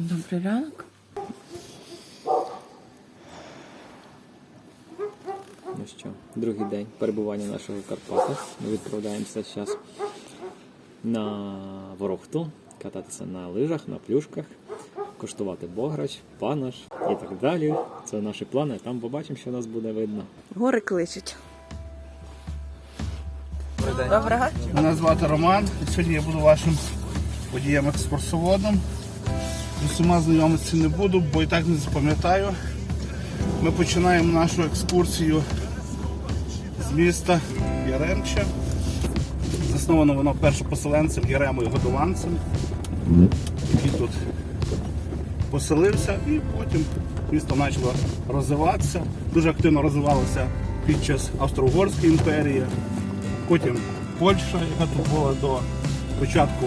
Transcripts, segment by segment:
Добрий ранок. Ну що, другий день перебування нашого в Карпатах. Ми відправляємося зараз на Ворохту, кататися на лижах, на плюшках, коштувати бограч, панаш і так далі. Це наші плани. Там побачимо, що нас буде видно. Гори кличуть. Доброго. Мене звати Роман. Сьогодні я буду вашим водієм-екскурсоводом. З усіма знайомитися не буду, бо і так не запам'ятаю. Ми починаємо нашу екскурсію з міста Яремче. Засновано воно першопоселенцем Яремою Годованцем, який тут поселився і потім місто почало розвиватися. Дуже активно розвивалося під час Австро-Угорської імперії, потім Польща, яка тут була до початку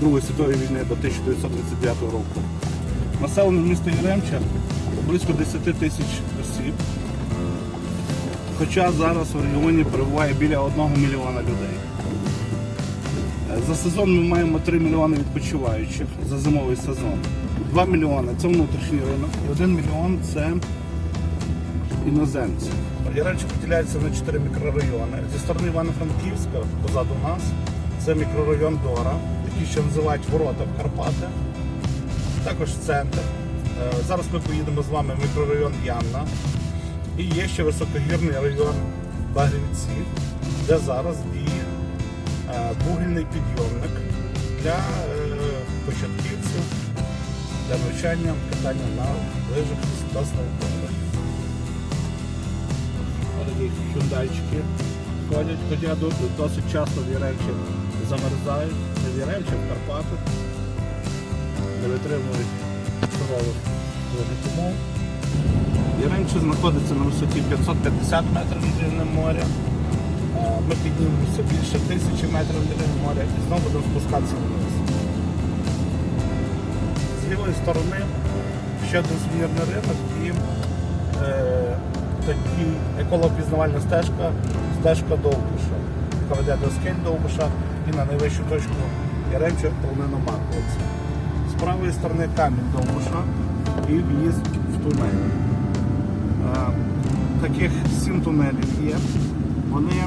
Другої світової війни до 1939 року. Населення міста Яремча близько 10 тисяч осіб. Хоча зараз у регіоні перебуває біля 1 мільйона людей. За сезон ми маємо 3 мільйони відпочиваючих за зимовий сезон. 2 мільйони це внутрішній ринок, і 1 мільйон це іноземці. Яремче поділяється на 4 мікрорайони. Зі сторони Івано-Франківська, позаду нас, це мікрорайон Дора, який ще називають Ворота в Карпати. Також центр. Е, Зараз ми поїдемо з вами в мікрорайон Янна. І є ще високогірний район Багрівці, де зараз діє е, бугільний підйомник для е, початківців, для навчання катання на лижах та сноубордах. Такі хюндайчики ходять, хоча досить часто в Яремчі замерзають, не в Яремчі, в Карпатах, не витримують сурових умов. Яремче знаходиться на висоті 550 метрів над рівнем моря. Ми піднімемося більше тисячі метрів над рівнем моря і знову будемо спускатися вниз. З лівої сторони ще один сувенірний ринок і е, тоді еколопізнавальна стежка, стежка Довбуша, яка веде до скель Довбуша і на найвищу точку Яремча полонина Маковиця. З правої сторони камінь Довбуша і в'їзд в тунель. Е, Таких сім тунелів є. Вони,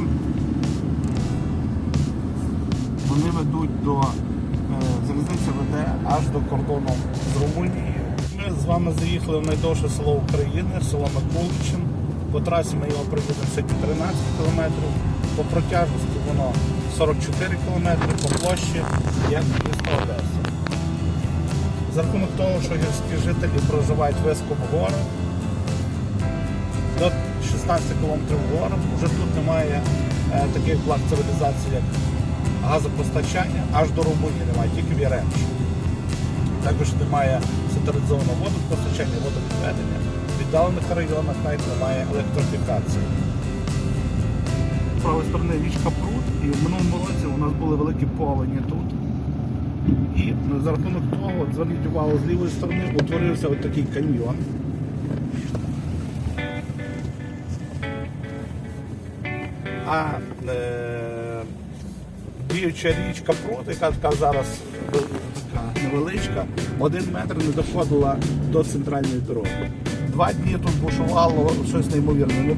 вони ведуть до е, залізниця веде аж до кордону з Румунією. Ми з вами заїхали в найдовше село України, село Миколичин. По трасі ми його проїдемо сьогодні 13 кілометрів. По протяжності воно 44 кілометри, по площі як місто Одеса. За рахунок того, що гірські жителі проживають високо в до 16 кілометрів вгору. Вже тут немає е, таких благ цивілізації, як газопостачання, аж до Румунії немає, тільки в Яремчі. Також немає централізованого водопостачання, водовідведення. В віддалених районах навіть немає електрифікації. З правої сторони річка Пруд, і в минулому році у нас були великі повені тут. І за рахунок того, зверніть увагу, з лівої сторони утворився от такий каньйон. А е, діюча річка Прут, яка така зараз е, така невеличка, один метр не доходила до центральної дороги. Два дні тут бушувало щось неймовірне.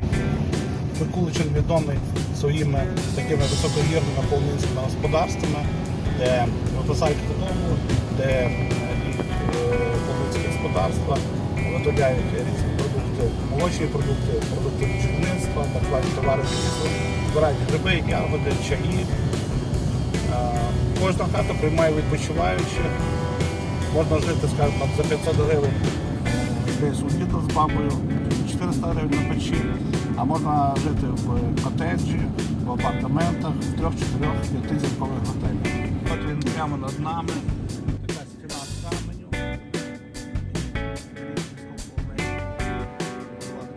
Микуличин відомий своїми такими високогірними полонинськими господарствами, де випасають худобу, де е, е, полонинські господарства виготовляють різні продукти, молочні продукти, продукти бджільництва, звані товари збирають гриби, ягоди, чаї. Е, Кожна хата приймає відпочиваючих. Можна жити, скажімо, за 500 гривень десь у діда з бабою, 400 гривень на печі, а можна жити в котеджі, в апартаментах, в трьох, чотирьох, п'ятизіркових готелях. От він прямо над нами, така стіна з каменю.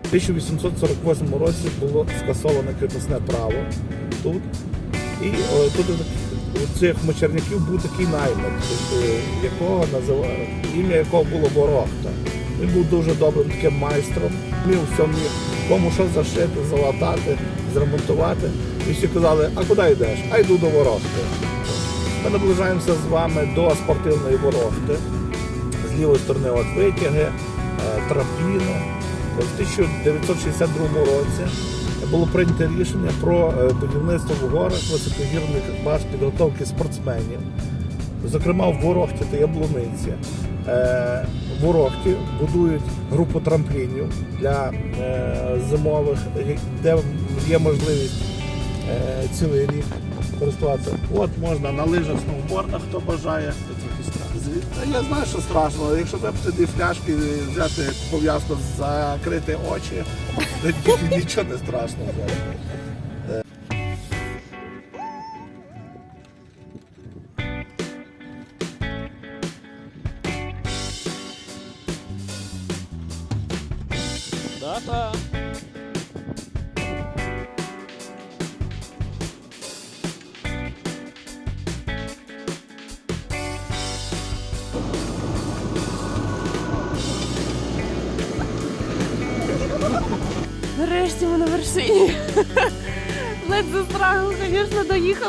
У 1848 році було скасоване кріпосне право тут. І о, тут у цих мочерняків був такий наймит, е, якого називали, ім'я якого було Ворохта. Він був дуже добрим таким майстром, все міг, кому що зашити, залатати, зремонтувати. І всі казали, а куди йдеш? А йду до Ворохти. Ми наближаємося з вами до спортивної Ворохти. з лівої сторони от витяги, трампліну. В 1962 році було прийнято рішення про е, будівництво в горах високогірних баз підготовки спортсменів. Зокрема, в Ворохті та Яблуниці. Е, В Ворохті будують групу трамплінів для е, зимових, де є можливість е, цілий рік користуватися. От можна на лижах, сноубордах, хто бажає. Я знаю, що страшно, якщо випити фляшки, взяти пов'язку, закрити очі, то нічого не страшно.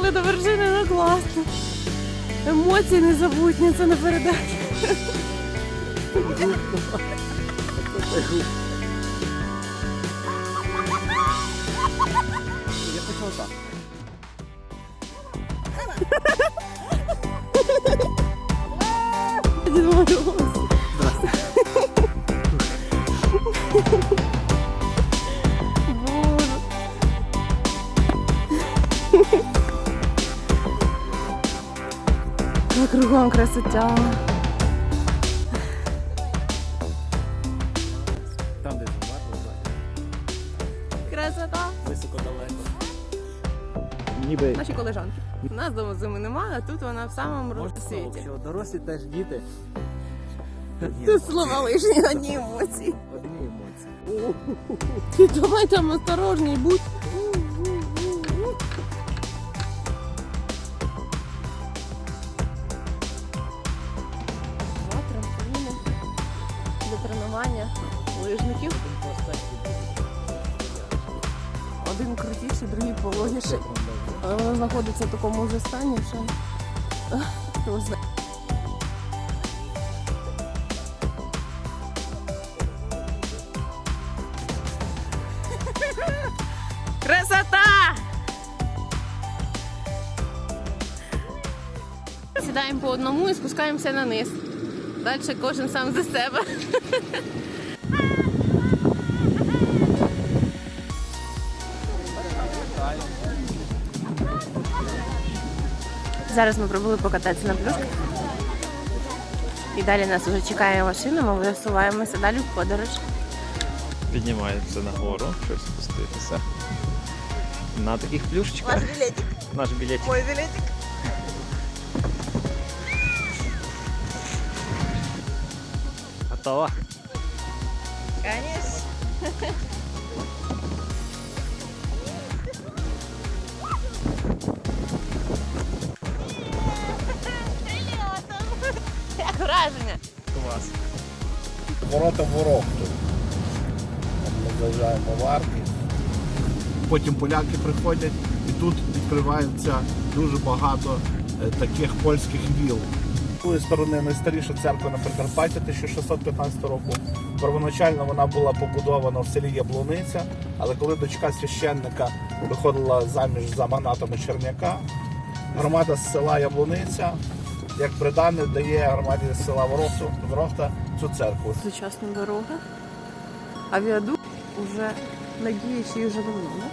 Доїхали до вершини, ну класно. Емоції незабутні, це не передати. Я почав так. Дід Мороз. Кругом красота. Там, де зумер, Красота. високо далеко. Ніби Наші колежанки. У нас дома зими немає, а тут вона в самому можна світі. що дорослі теж діти. Тут слова лишні, одні емоції. Одні емоції. Ти давай там осторожній будь. Знаходиться в такому вже стані, що хто знає. Красота! Сідаємо по одному і спускаємося на низ. Далі кожен сам за себе. Зараз ми прибули покататися на плюшках. І далі нас вже чекає машина, ми висуваємося далі в подорож. Піднімаємося нагору, щоб спуститися. На таких плюшечках. білетик. Наш білетик. Мой білетик. Готова? Конечно. враження? Клас. ворота в Ворохту. От Ми заїжджаємо в арки. Потім поляки приходять і тут відкривається дуже багато е, таких польських віл. З тої сторони найстаріша церква на Прикарпатті 1615 року. Первоначально вона була побудована в селі Яблуниця, але коли дочка священника виходила заміж за магнатами Черняка, громада з села Яблуниця, як придане, дає громаді села Ворохта, Ворохта цю церкву. Сучасна дорога. авіадук вже уже надіючий вже давно,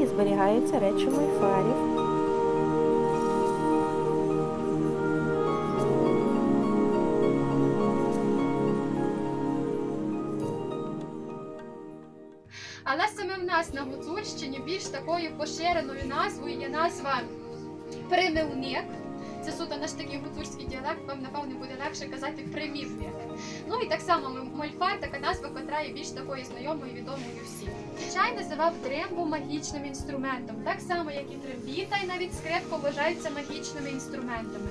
музеї зберігаються речі майфарів. Але саме в нас на Гуцульщині більш такою поширеною назвою є назва примивник. Це суто наш такий гуцульський діалект, вам напевно буде легше казати примівник. Ну і так само мольфар, така назва, котра є більш такою знайомою і відомою всім. Чай називав трембу магічним інструментом, так само як і трембіта, і навіть скрипка вважаються магічними інструментами.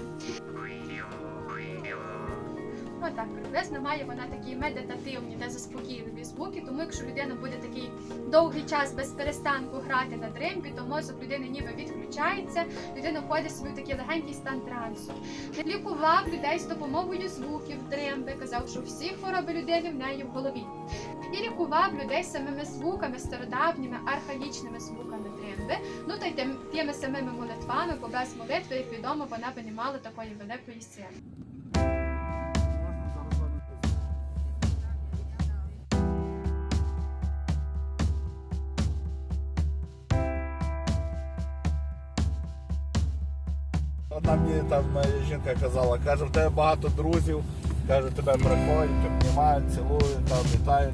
Отак, приблизно має вона такі медитативні та заспокійливі звуки, тому якщо людина буде такий довгий час без перестанку грати на дрембі, то мозок людини ніби відключається, людина входить собі в такий легенький стан трансу. Лікував людей з допомогою звуків дремби, казав, що всі хвороби людини в неї в голові. І лікував людей самими звуками, стародавніми, архаїчними звуками дремби, ну та й тими самими молитвами, бо без молитви, як відомо, вона би не мала такої великої сили. Одна мені там е, жінка казала, каже, в тебе багато друзів, каже, тебе приходять, обнімають, цілують, там, вітають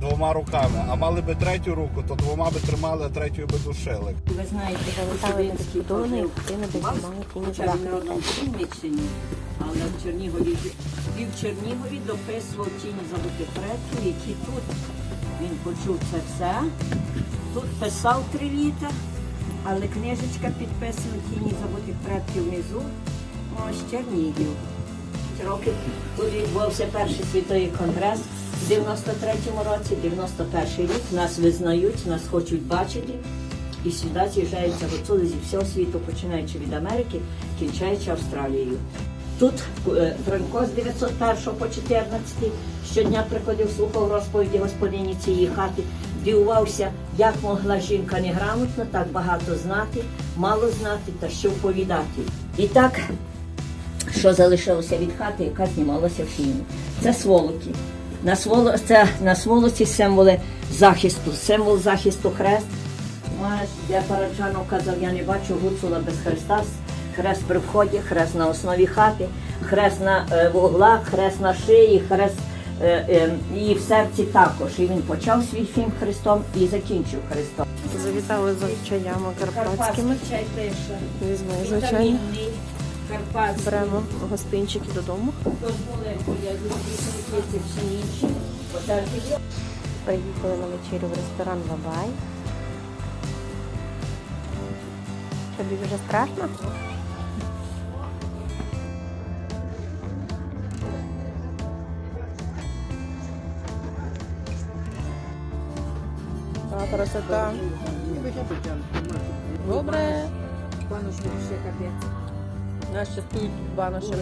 двома руками. А мали би третю руку, то двома би тримали, а третьою би душили. Ви знаєте, дитини без Вас, хоча він заходу. родом Хмельниччині, але в Чернігові і в Чернігові дописував тіні забутих предків, які тут він почув це все. Тут писав три літа, але книжечка підписана тіні забутих предків внизу. Ось Чернігів. Роки тут відбувався перший світовий конгрес в 93-му році, 91-й рік. Нас визнають, нас хочуть бачити. І сюди з'їжджаються гуцули зі всього світу, починаючи від Америки, кінчаючи Австралією. Тут е, Франко з 901 по 14 щодня приходив, слухав розповіді господині цієї хати, дивувався, як могла жінка неграмотно так багато знати, мало знати та що вповідати. І так, що залишилося від хати, яка знімалася в фільмі. Це сволоки. На, своло, це, на сволоці символи захисту, символ захисту хрест. Де Параджанов казав, я не бачу гуцула без хреста. Хрест при вході, хрест на основі хати, хрест на е, вуглах, хрест на шиї, хрест і в серці також. І він почав свій фільм Христом і закінчив Христом. Завітали за чаями карпатськими. чай пише. Візьми, звичайно. Карпатський. Беремо гостинчики додому. Приїхали на вечерю в ресторан Бабай. Тобі вже страшно? Красота. Добре. Нас частують баношем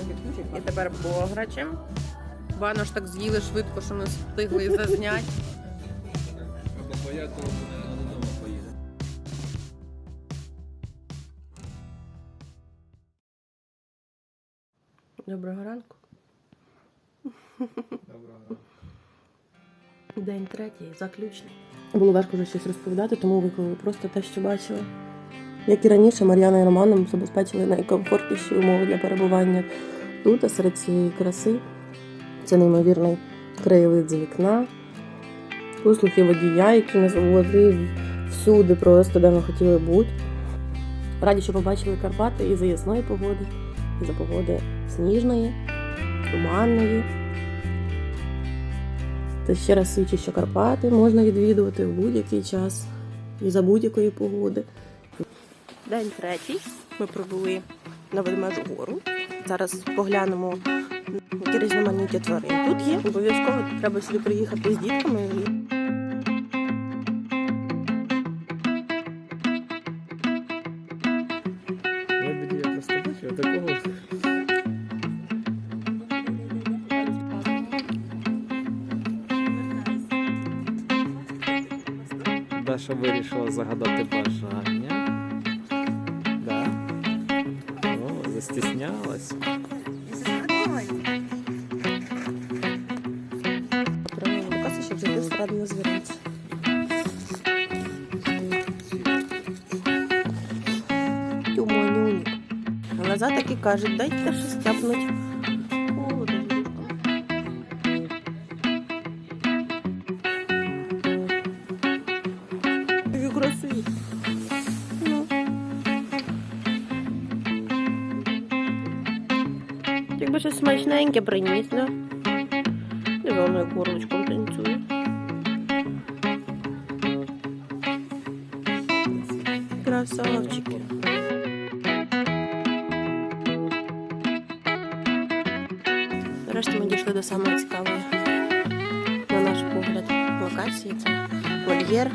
і тепер бограчем. Банош так з'їли швидко, що не встигли зазняти. Доброго ранку. Доброго ранку. День третій, заключний. Було важко вже щось розповідати, тому виклали просто те, що бачили. Як і раніше, Мар'яна і Романом забезпечили найкомфортніші умови для перебування тут, а серед цієї краси. Це неймовірний краєвид з вікна, послухи водія, який нас возив всюди, просто де ми хотіли бути. Раді, що побачили Карпати і за ясної погоди, і за погоди сніжної, туманної. Це ще раз свідчить, що Карпати можна відвідувати в будь-який час і за будь-якої погоди. День третій. Ми прибули на Ведмежу гору. Зараз поглянемо, які різноманіття тварин тут є. Обов'язково треба сюди приїхати з дітками. Маша вирішила загадати бажання. Да. О, застіснялась. Показує, щоб жити всередину звіринця. Тюмонюнік. Глаза таки кажуть, дайте щось тяпнуть. щось смачненьке приніс, да? Диви, воно як горлочком танцює. Красавчики. Нарешті ми дійшли до самої цікавої, на наш погляд, локації. Це вольєр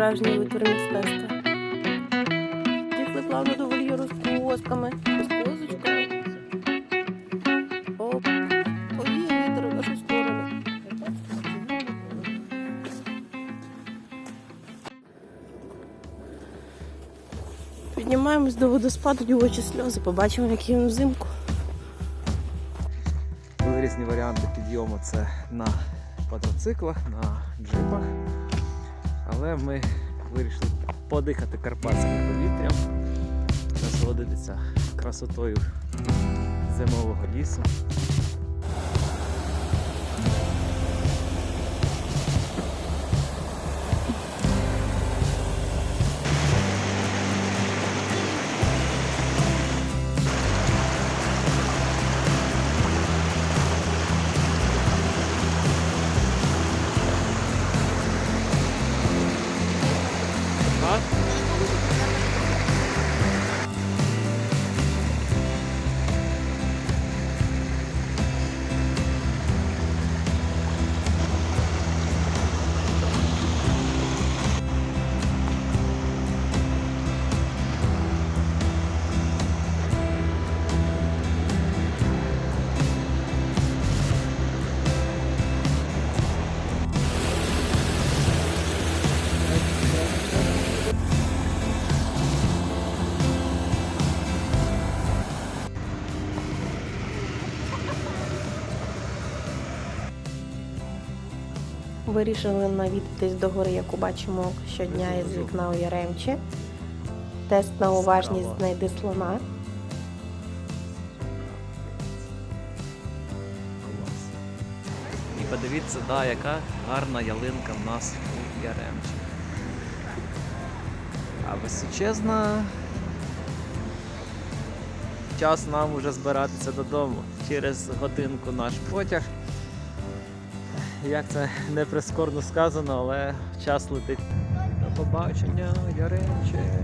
Вольєри справжні витвір мистецтва. Дійшли плавно до вольєру з косками, з козочками. Оп. Повіє вітер в нашу сторону. Піднімаємось до водоспаду, дівочі сльози, побачимо, які він взимку. Були різні варіанти підйому це на квадроциклах, на джипах. Але ми вирішили подихати карпатським повітрям, насолодитися красотою зимового лісу. Вирішили навідатись до гори, яку бачимо щодня із вікна у Яремчі. Тест на уважність знайди слона. І подивіться, да, яка гарна ялинка в нас у Яремчі. А височезна. Час нам уже збиратися додому. Через годинку наш потяг. Як це не прискорно сказано, але час летить. До побачення, Яремче.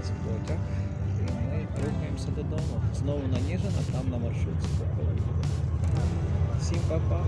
Нас потяг. І ми рухаємося додому. Знову на Ніжина, там на маршрутці. Всім па-па.